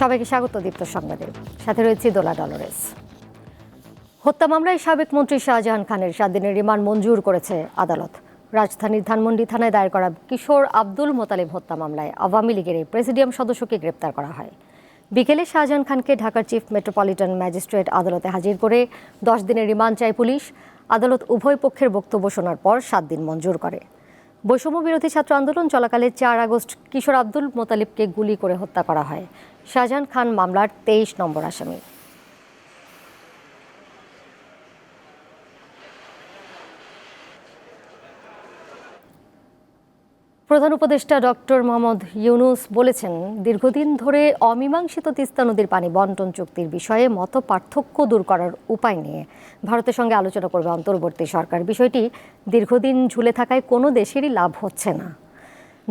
সবাইকে স্বাগত দীপ্ত সংবাদে। সাথে রয়েছে দোলা ডলরেস। হত্যা মামলায় সাবেক মন্ত্রী শাহজাহান খানের সাত দিনের রিমান্ড মঞ্জুর করেছে আদালত। রাজধানীর ধানমন্ডি থানায় দায়ের করা কিশোর আব্দুল মোতালেব হত্যা মামলায় আওয়ামী লীগের এই প্রেসিডিয়াম সদস্যকে গ্রেপ্তার করা হয়। বিকেলে শাহজাহান খানকে ঢাকার চিফ মেট্রোপলিটন ম্যাজিস্ট্রেট আদালতে হাজির করে দশ দিনের রিমান্ড চায় পুলিশ। আদালত উভয় পক্ষের বক্তব্য শোনার পর সাত দিন মঞ্জুর করে। বৈষম্য বিরোধী ছাত্র আন্দোলন চলাকালে চার আগস্ট কিশোর আব্দুল মোতালিবকে গুলি করে হত্যা করা হয়। শাহজাহান খান মামলার তেইশ নম্বর আসামি। প্রধান উপদেষ্টা ডক্টর মোহাম্মদ ইউনুস বলেছেন, দীর্ঘদিন ধরে অমীমাংসিত তিস্তা নদীর পানি বন্টন চুক্তির বিষয়ে মত পার্থক্য দূর করার উপায় নিয়ে ভারতের সঙ্গে আলোচনা করবে অন্তর্বর্তী সরকার। বিষয়টি দীর্ঘদিন ঝুলে থাকায় কোনো দেশেরই লাভ হচ্ছে না।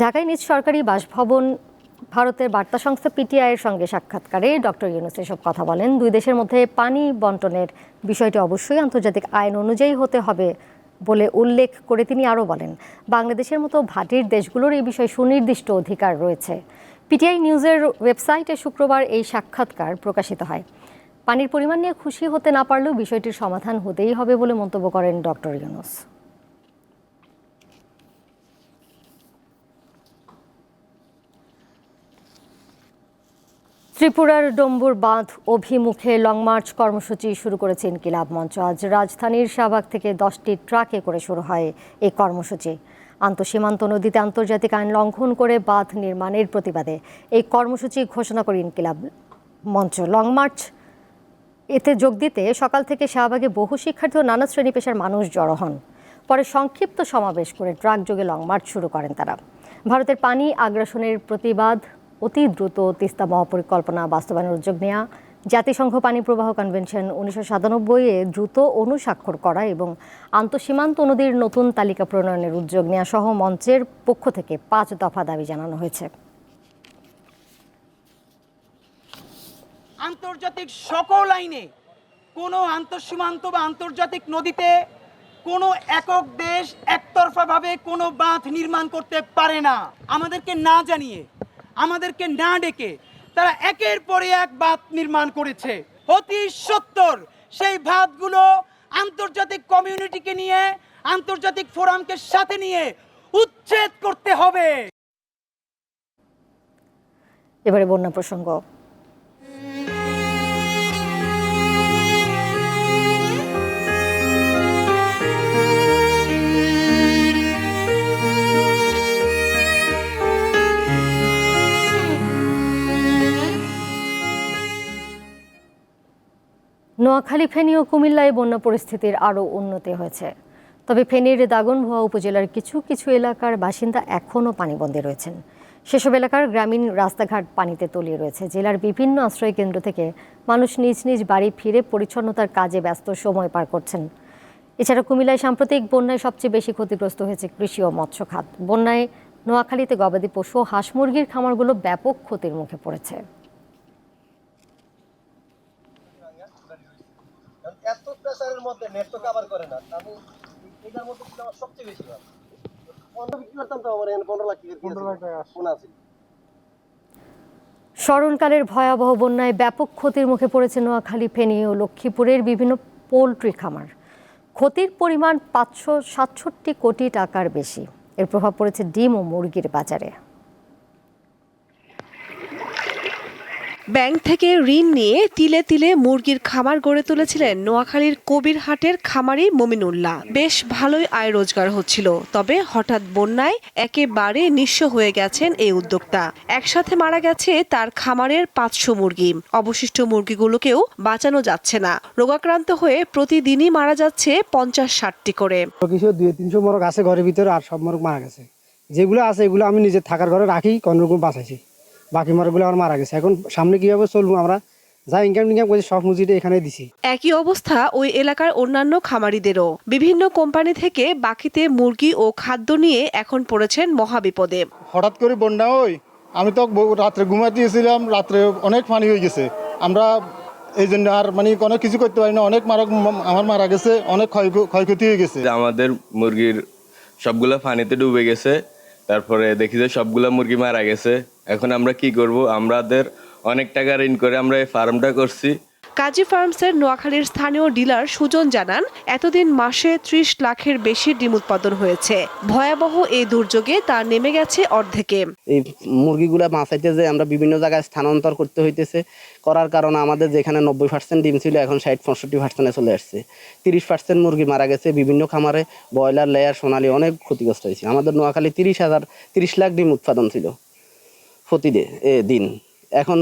ঢাকায় নিজ সরকারি বাসভবন ভারতের বার্তা সংস্থা পিটিআইয়ের সঙ্গে সাক্ষাৎকারে ডক্টর ইউনুস এসব কথা বলেন। দুই দেশের মধ্যে পানি বন্টনের বিষয়টি অবশ্যই আন্তর্জাতিক আইন অনুযায়ী হতে হবে বলে উল্লেখ করে তিনি আরও বলেন, বাংলাদেশের মতো ভাটির দেশগুলোর এই বিষয়ে সুনির্দিষ্ট অধিকার রয়েছে। পিটিআই নিউজের ওয়েবসাইটে শুক্রবার এই সাক্ষাৎকার প্রকাশিত হয়। পানির পরিমাণ নিয়ে খুশি হতে না পারলেও বিষয়টির সমাধান হতেই হবে বলে মন্তব্য করেন ডক্টর ইউনুস। ত্রিপুরার ডম্বুর বাঁধ অভিমুখে লং মার্চ কর্মসূচি শুরু করেছে ইনকিলাব মঞ্চ। আজ রাজধানীর শাহবাগ থেকে দশটি ট্রাকে করে শুরু হয় এই কর্মসূচি। আন্তঃসীমান্ত নদীতে আন্তর্জাতিক আইন লঙ্ঘন করে বাঁধ নির্মাণের প্রতিবাদে এই কর্মসূচি ঘোষণা করে ইনকিলাব মঞ্চ। লং মার্চ এতে যোগ দিতে সকাল থেকে শাহবাগে বহু শিক্ষার্থী ও নানা শ্রেণি পেশার মানুষ জড়ো হন। পরে সংক্ষিপ্ত সমাবেশ করে ট্রাক যোগে লং মার্চ শুরু করেন তারা। ভারতের পানি আগ্রাসনের প্রতিবাদ অতি দ্রুত তিস্তা মহাপরিকল্পনা বাস্তবায়নের উদ্যোগ নেওয়া জাতিসংঘ পানি প্রবাহ কনভেনশন উনিশশো সাতানব্বই এ দ্রুত অনুস্বাক্ষর করা এবং আন্তঃসীমান্ত নদীর নতুন তালিকা প্রণয়নের উদ্যোগ নেওয়া সহ মঞ্চের পক্ষ থেকে পাঁচ দফা দাবি জানানো হয়েছে। আন্তর্জাতিক সকল আইনে কোনো আন্তঃসীমান্ত বা আন্তর্জাতিক নদীতে কোনো একক দেশ একতরফাভাবে কোনো বাঁধ নির্মাণ করতে পারে না। আমাদেরকে না জানিয়ে আমাদেরকে না ডেকে তারা একের পরে এক বাঁধ নির্মাণ করেছে। অতি সত্তর। সেই বাঁধগুলো আন্তর্জাতিক কমিউনিটিকে নিয়ে, আন্তর্জাতিক ফোরামকে সাথে নিয়ে উচ্ছেদ করতে হবে। এবারে বন্যা প্রসঙ্গ। নোয়াখালী, ফেনী ও কুমিল্লায় বন্যা পরিস্থিতির আরও উন্নতি হয়েছে। তবে ফেনীর দাগনভুয়া উপজেলার কিছু কিছু এলাকার বাসিন্দা এখনও পানিবন্দী রয়েছেন। সেসব এলাকার গ্রামীণ রাস্তাঘাট পানিতে তলিয়ে রয়েছে। জেলার বিভিন্ন আশ্রয় কেন্দ্র থেকে মানুষ নিজ নিজ বাড়ি ফিরে পরিচ্ছন্নতার কাজে ব্যস্ত সময় পার করছেন। এছাড়া কুমিল্লায় সাম্প্রতিক বন্যায় সবচেয়ে বেশি ক্ষতিগ্রস্ত হয়েছে কৃষি ও মৎস্য খাত। বন্যায় নোয়াখালীতে গবাদি পশু ও হাঁস মুরগির খামারগুলো ব্যাপক ক্ষতির মুখে পড়েছে কারণ এত প্রেসারের মধ্যে নেট তো কাভার করে না। আমি এটার মধ্যে ছিল আমার সবচেয়ে বেশি ভালো পনেরো বিক্রি করতাম তো আমার এখানে পনেরো লাখ পনেরো লাখ টাকা কোন আছে স্মরণকালের ভয়াবহ বন্যায় ব্যাপক ক্ষতির মুখে পড়েছে নোয়াখালী ফেনী ও লক্ষ্মীপুরের বিভিন্ন পোলট্রি খামার। ক্ষতির পরিমাণ পাঁচশো সাতষট্টি কোটি টাকার বেশি। এর প্রভাব পড়েছে ডিম ও মুরগির বাজারে। ব্যাংক থেকে ঋণ নিয়ে তিলে তিলে মুরগির খামার গড়ে তুলেছিলেন নোয়াখালীর কবিরহাটের খামারি মমিনুল্লাহ। বেশ ভালোই আয় রোজগার হচ্ছিল, তবে হঠাৎ বন্যায় একেবারে নিঃস্ব হয়ে গেছেন এই উদ্যোক্তা। একসাথে মারা গেছে তার খামারের পাঁচশো মুরগি। অবশিষ্ট মুরগিগুলোকেও বাঁচানো যাচ্ছে না। রোগাক্রান্ত হয়ে প্রতিদিনই মারা যাচ্ছে পঞ্চাশ ষাটটি করে। কিছু দুই, তিনশো মরক আছে ঘরের ভিতরে আর সব মরক মারা গেছে। যেগুলো আছে এগুলো আমি নিজের থাকার ঘরে রাখি কোনোরকম বাঁচাইছি। বাকি মরকগুলো আমার মারা গেছে। এখন সামনে কীভাবে চলবো আমরা? যা ইনকাম টিনকাম করছি সব মুজিটা এখানে দিছি। একই অবস্থা ওই এলাকার অন্যান্য খামারিদেরও। বিভিন্ন কোম্পানি থেকে বাকিতে মুরগি ও খাদ্য নিয়ে এখন পড়েছেন মহাবিপদে। হঠাৎ করে বন্যা হয় আমি তো রাত্রে ঘুমাতে গেছিলাম রাত্রে অনেক পানি হয়ে গেছে। আমরা এই জন্য আর মানে কোনো কিছু করতে পারি না অনেক মারা আমার মারা গেছে অনেক ক্ষয় ক্ষয়ক্ষতি হয়ে গেছে। আমাদের মুরগির সবগুলা পানিতে ডুবে গেছে তারপরে দেখি যে সবগুলা মুরগি মারা গেছে। এখন আমরা কি করব? আমাদের অনেক টাকা ঋণ করে আমরা এই ফার্মটা করছি। কাজী ফার্মসের নোয়াখালীর স্থানীয় ডিলার সুজন জানান এতদিন মাসে ত্রিশ লাখের বেশি ডিম উৎপাদন হয়েছে। ভয়াবহ এই দুর্যোগে তা নেমে গেছে অর্ধেকে। এই মুরগিগুলা বাঁচাইতে যে আমরা বিভিন্ন জায়গায় স্থানান্তর করতে হইতেছে করার কারণে আমাদের যেখানে নব্বই পার্সেন্ট ডিম ছিল এখন ষাট পঁয়ষট্টি পার্সেন্টে চলে আসছে। তিরিশ পার্সেন্ট মুরগি মারা গেছে বিভিন্ন খামারে ব্রয়লার লেয়ার সোনালি অনেক ক্ষতিগ্রস্ত হয়েছে। আমাদের নোয়াখালী তিরিশ হাজার তিরিশ লাখ ডিম উৎপাদন ছিল। প্রতিদিন এখন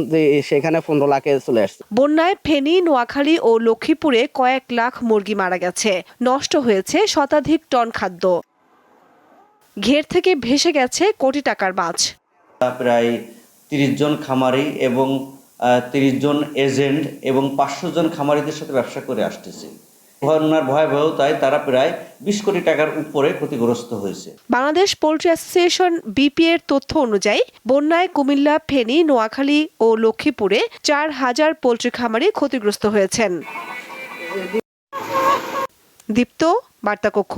সেখানে পনেরো লাখে চলে আসছে। বন্যায় ফেনী নোয়াখালী ও লক্ষ্মীপুরে কয়েক লাখ মুরগি মারা গেছে। নষ্ট হয়েছে শতাধিক টন খাদ্য। ঘের থেকে ভেসে গেছে কোটি টাকার মাছ। প্রায় তিরিশ জন খামারি এবং তিরিশ জন এজেন্ট এবং পাঁচশো জন খামারিদের সাথে ব্যবসা করে আসতেছে। বন্যার ভয়াবহতায় তারা প্রায় বিশ কোটি টাকার উপরে ক্ষতিগ্রস্ত হয়েছে। বাংলাদেশ পোল্ট্রি অ্যাসোসিয়েশন বিপি এর তথ্য অনুযায়ী বন্যায় কুমিল্লা ফেনী নোয়াখালী ও লক্ষ্মীপুরে চার হাজার পোল্ট্রি খামারে ক্ষতিগ্রস্ত হয়েছেন। দীপ্ত বার্তাকক্ষ।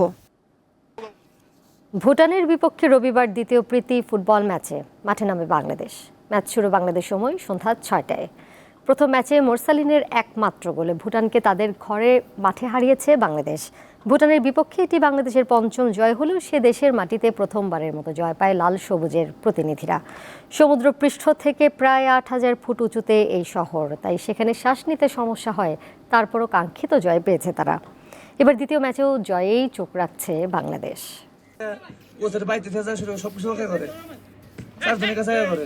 ভুটানের বিপক্ষে রবিবার দ্বিতীয় প্রীতি ফুটবল ম্যাচে মাঠে নামে বাংলাদেশ। ম্যাচ শুরু বাংলাদেশ সময় সন্ধ্যা ছয়টায়। প্রথম ম্যাচে মোরসালিনের একমাত্র গোলে ভুটানকে তাদের ঘরে মাঠে হারিয়েছে বাংলাদেশ। ভুটানের বিপক্ষে এটি বাংলাদেশের পঞ্চম জয় হলেও সে দেশের মাটিতে প্রথমবারের মতো জয় পায় লাল সবুজের প্রতিনিধিরা। সমুদ্র পৃষ্ঠ থেকে প্রায় আট হাজার ফুট উঁচুতে এই শহর তাই সেখানে শ্বাস নিতে সমস্যা হয় তারপরও কাঙ্ক্ষিত জয় পেয়েছে তারা। এবার দ্বিতীয় ম্যাচেও জয়েই চোখ রাখছে বাংলাদেশ। ওদের বাড়িতে করে। করে।